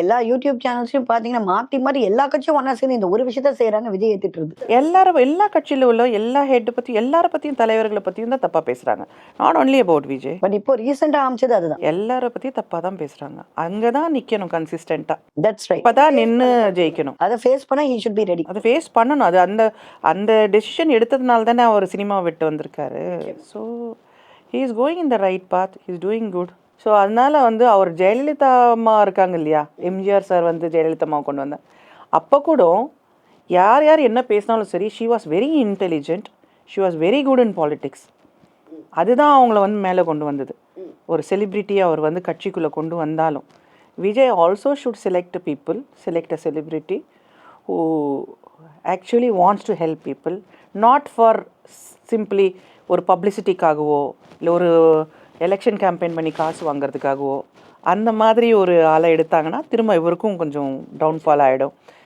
எல்லா யூடியூப் சேனல்ஸையும் பாத்தீங்கன்னா மாத்தி மாத்தி எல்லா கட்சியும் ஒண்ணா சேர்ந்து இந்த ஒரு விஷயத்த செய்யறாங்க விஜய் ஏத்துட்டு இருக்கு எல்லாரும் எல்லா கட்சியில உள்ள எல்லா ஹெட் பத்தி எல்லார பத்தியும் தலைவர்களை பத்தியும் தான் தப்பா பேசுறாங்க. Not only about Vijay. But இப்போ ரீசெண்டா அமைச்சது அதுதான். எல்லார பத்தியும் தப்பா தான் பேசுறாங்க. அங்கதான் நிக்கணும் கன்சிஸ்டண்டா தட்ஸ் ரைட் இப்பதான் நின்னு ஜெயிக்கணும். அதை ஃபேஸ் பண்ணா ஹி ஷுட் பி ரெடி அதை ஃபேஸ் பண்ணணும். அது அந்த அந்த டெசிஷன் எடுத்ததுனால தானே அவர் சினிமா விட்டு வந்திருக்காரு. So he is going in the right path is doing good so அதனால வந்து அவர் ஜெயலலிதா அம்மா இருக்காங்க இல்லையா? எம்ஜிஆர் சார் வந்து ஜெயலலிதா அம்மா கொண்டு வந்தார். அப்போ கூட யார் யார் என்ன பேசினாலும் சரி she was very intelligent she was very good in politics அதுதான் அவங்கள வந்து மேலே கொண்டு வந்தது. ஒரு செலிப்ரிட்டியை அவர் வந்து கட்சிக்குள்ளே கொண்டு வந்தாலும். Vijay also should select people select a celebrity who actually wants to help people not for simply ஒரு பப்ளிசிட்டிக்காகவோ இல்லை ஒரு எலெக்ஷன் கேம்பெயின் பண்ணி காசு வாங்குறதுக்காகவோ அந்த மாதிரி ஒரு ஆளை எடுத்தாங்கன்னா திரும்ப இவருக்கும் கொஞ்சம் டவுன்ஃபால் ஆகிடும்